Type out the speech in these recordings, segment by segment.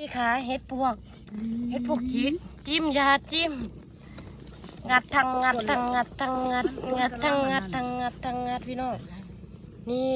นี่ค่ะเห็ดปวกเห็ดปวกจิ้มจิ้มยาจิ้มงัดทางงัดทางงัดทางงัดงัดทางงัดทางงัดทางงัดพี่น้องนี่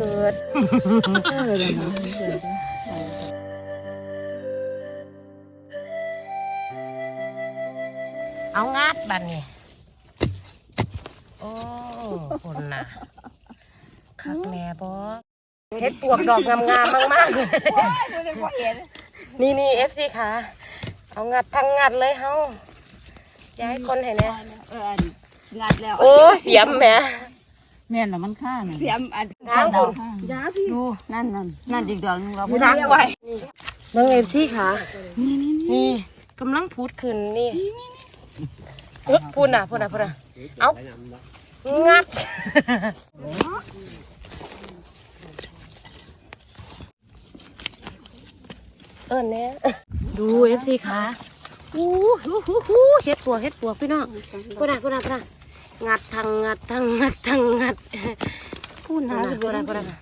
เอินเกิดเออเลยนะเอางัดบัดนี่โอ้คนน่ะคักแน่บอเห็ดปวกดอกงามๆมากๆไม่ได้พอเห็นนี่นี่เอฟซีค่ะ เอางัดทางงัดเลยเฮาย้ายคนให้แน่เอองัดแล้ว โอ้เสียมแหม่ แม่นละมันฆ่าน่ะเสียมอันทางคุณยาพี่ดูนั่นนั่นนั่นอีกดอกหนึงเราสร้างไว้เบิ่งเอฟซีค่ะนี่นี่นี่กำลังพูดขึ้นนี่เอ๊ะพูดน่ะพูดน่ะพูดน่ะเอางัดเออเนี่ยดูเอฟซีค่ะอู้หูหูหูเฮ็ดปวกเฮ็ดปวกพี่น้องพูดน่ะพูดน่ะพูดน่ะ งัดทางงัดทางงัดทางงัดพูดน่ะพูดน่ะพูดน่ะ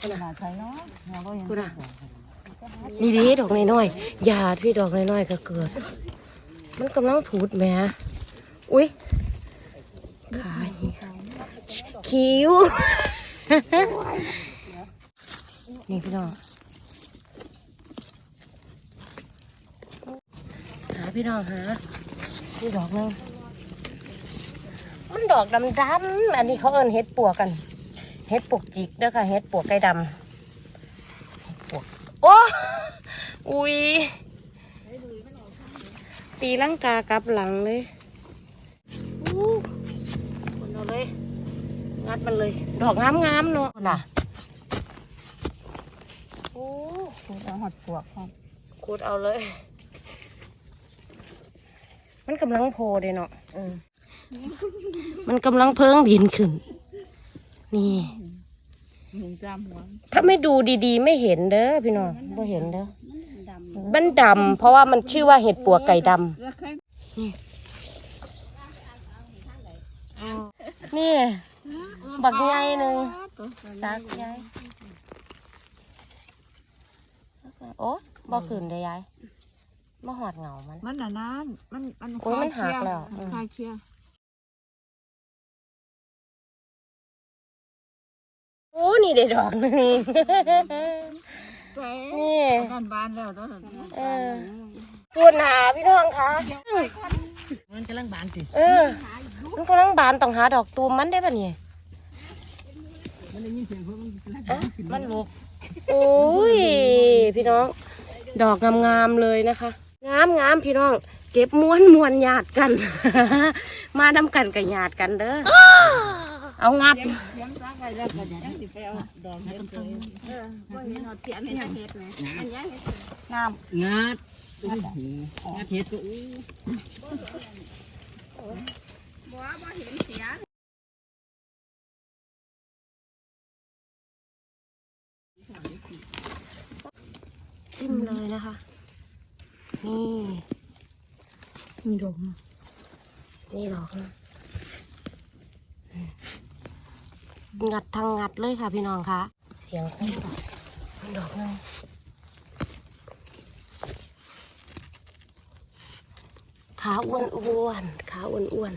ขนาดใส่เนาะเราก็ยังพูดน่ะนี่ดิดอกน้อยๆหยาดพี่ดอกน้อยๆก็เกิด มันกำลังผูดแหม่อุ้ยขายคิ้วนี่พี่น้องหาพี่น้องหานี่ดอกหนึงมัน ดอกดำดำๆอันนี้เขาเอิ้นเห็ดปวกกัน เห็ดปวกจิกเด้อค่ะ เห็ดปวกไก่ดำเห็ดปวก โอ้อุ้ยตีลังกากลับหลังเลยอู้คนเอาเลย งัดมันเลย ดอกงามงามๆเนาะน่ะโอ้เอาหอดปวกครับขุดเอาเลย มันกำลังโพเดเนาะเออ มันกำลังเพิ่งดินขึ้น นี่หนึ่งจามหัวถ้าไม่ดูดีๆ ไม่เห็นเด้อพี่น้องไม่เห็นเด้อดำมันดำเพราะว่ามันชื่อว่าเห็ดปัวไก่ดแล้วใครำนี่ บักใหญ่หนึ่งซักใหญ่โอ้บ่ขืนได้ยายมาหอดเหงามัน มันน่ะนั่นมันมันโอ้ยมันหักแล้วอืม คลายเคลียร์ โอ้นี่ได้ดอกหนึ่งใส่นี่ด้านบานแล้วตัวนั้นเออพูดหาพี่น้องคะมันกำลังบานสิเออมันกำลังบานต้องหาดอกตูมมันได้ปะเนี่ยมันได้ยินเสียงเพิ่นมันกำลังเอ้ามันหลบโอ้ยพี่น้อง ดอกงามๆเลยนะคะ งามงามๆพี่น้อง เก็บม้วนมวนหยาดกัน มาดำกันกับหยาดกันเด้อ เอางับ ยังซักไว้แล้วก็ยังสิไปเอาดอกเฮ็ดเลย เออพอเห็นเอาเสียมเห็นเห็ดไหมอันนี้เห็ด งามงัดงัดเฮ็ดก็อู้ บัวบ่เห็นเสีย จิ้มเลยนะคะ นี่มีดอกนะนี่ดอกนะ งัดทางงัดเลยค่ะพี่น้องคะเสียงคุ้มดอกมีดอกหนึงขาอ้วนอ้วนๆขาอ้วนอ้วน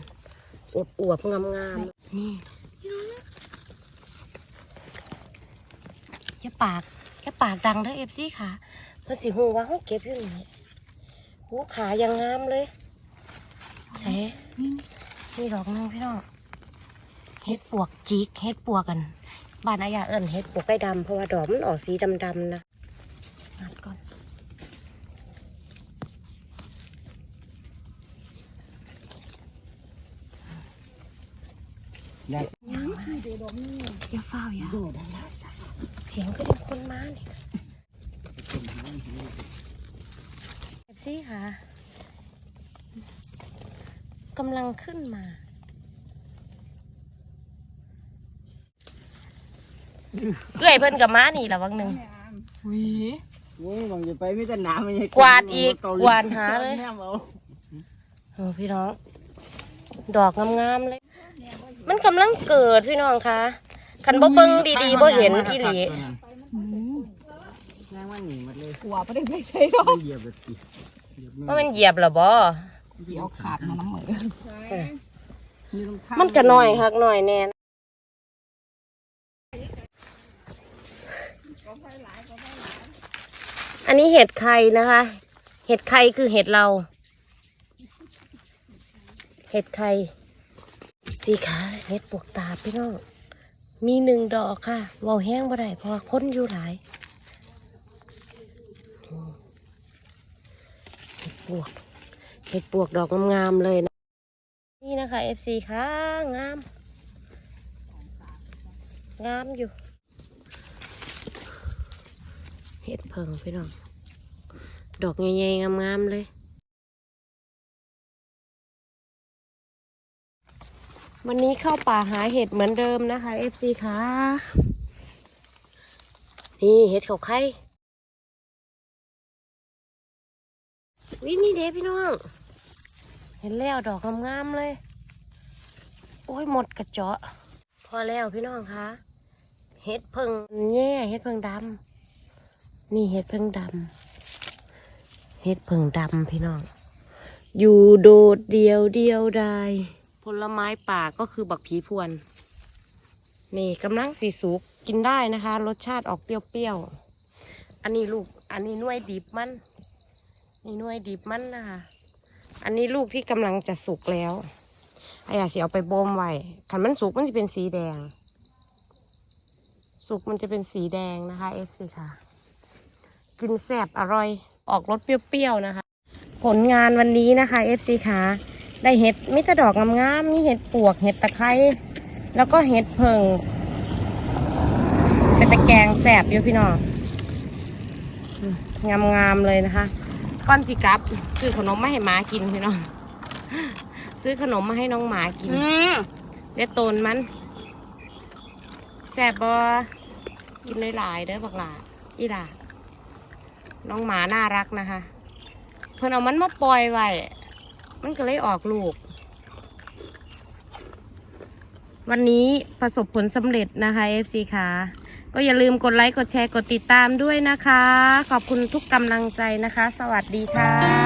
อวบอวบๆงามงามๆนี่จะปากจะปากดังเด้อเอฟซีค่ะเพื่อนสิหูว่าเขาเก็บอยู่นี่หูขายังงามเลยใส่นี่ดอกหนึงพี่น้อง เฮ็ดปวกจิกเฮ็ดปวกกัน บ้านอายาเอิญเฮ็ดปวกไก่ดำเพราะว่าดอกมันออกสีดำๆนะงัดก่อนได้ยางมาอย่าเฝ้าอย่าเสียงก็เป็นคนมาเนี่ยเอฟซีค่ะกำลังขึ้นมา เอื้อยเพิ่นกับม้านี่ละวังหนึ่งโอ้ยบางจะไปไม่แต่หนาไม่ใช่กวาดอีกกวาดหาเลยแนมเอาโอ้พี่น้อง ดอกงามๆเลย มันกำลังเกิดพี่น้องคะคันบ่เบิ่งดีๆบ่เห็นอีหลีแรงว่าหนีหมดเลยหัวบ่ได้ไปใส่ดอกเหยียบแบบสิเหยียบว่ามันเหยียบเหรอบ่เดี๋ยวขาดมาน้ำมือมีรองเท้ามันก็น้อยคักน้อยแน่ อันนี้เห็ดไข่นะคะ เห็ดไข่คือเห็ดเรา เห็ดไข่สีขาเห็ดปวกตาพี่น้อง มีหนึ่งดอกค่ะเวาแห้งบ่ได้เพราะว่าคนอยู่หลายเห็ดปวก เห็ดปวกดอกงามๆเลยนะ นี่นะคะ FC ค่ะงาม งามอยู่ เห็ดเพิงพี่น้อง ดอกใหญ่ๆงามๆเลย วันนี้เข้าป่าหาเห็ดเหมือนเดิมนะคะ FC ค่ะนี่เห็ดเขาไข่วินี่เด้พี่น้อง เห็นแล้วดอกงามๆเลย โอ้ยหมดกระเจาะ พอแล้วพี่น้องคะเห็ดเพิงแย่เห็ดเพิงดำ นี่เห็ดเพิงดำเห็ดเพิงดำพี่น้อง อยู่โดดเดียวเดียวดายผลไม้ป่าก็คือบักผีพวน นี่กำลังสีสุกกินได้นะคะ รสชาติออกเปรี้ยวๆ อันนี้ลูก อันนี้น่วยดิบมัน นี่น่วยดิบมันนะคะ อันนี้ลูกที่กำลังจะสุกแล้วอายาสิเอาไปบ่มไว้ขันมันสุกมันจะเป็นสีแดง สุกมันจะเป็นสีแดงนะคะเอฟซีค่ะ กินแซ่บอร่อย ออกรสเปรี้ยวๆนะคะ ผลงานวันนี้นะคะเอฟซีค่ะได้เห็ดมิตรดอกงามๆมีเห็ดปวกเห็ดตะไคร้แล้วก็เห็ดเพิงเป็นตะแกรงแสบอยู่พี่น้องงามๆเลยนะคะ ก้อนจิกับซื้อขนมมาให้หมากินพี่น้องซื้อขนมมาให้น้องหมากินเดี๋ยวโตนมันแสบบอกินหลายๆเด้อบักหลาอีหล่า น้องหมาน่ารักนะคะ เพิ่นเอามันมาปล่อยไว้ มันก็เลยออกลูก วันนี้ประสบผลสำเร็จนะคะ FC ค่ะก็อย่าลืมกดไลค์ กดแชร์ กดติดตามด้วยนะคะ ขอบคุณทุกกำลังใจนะคะ สวัสดีค่ะ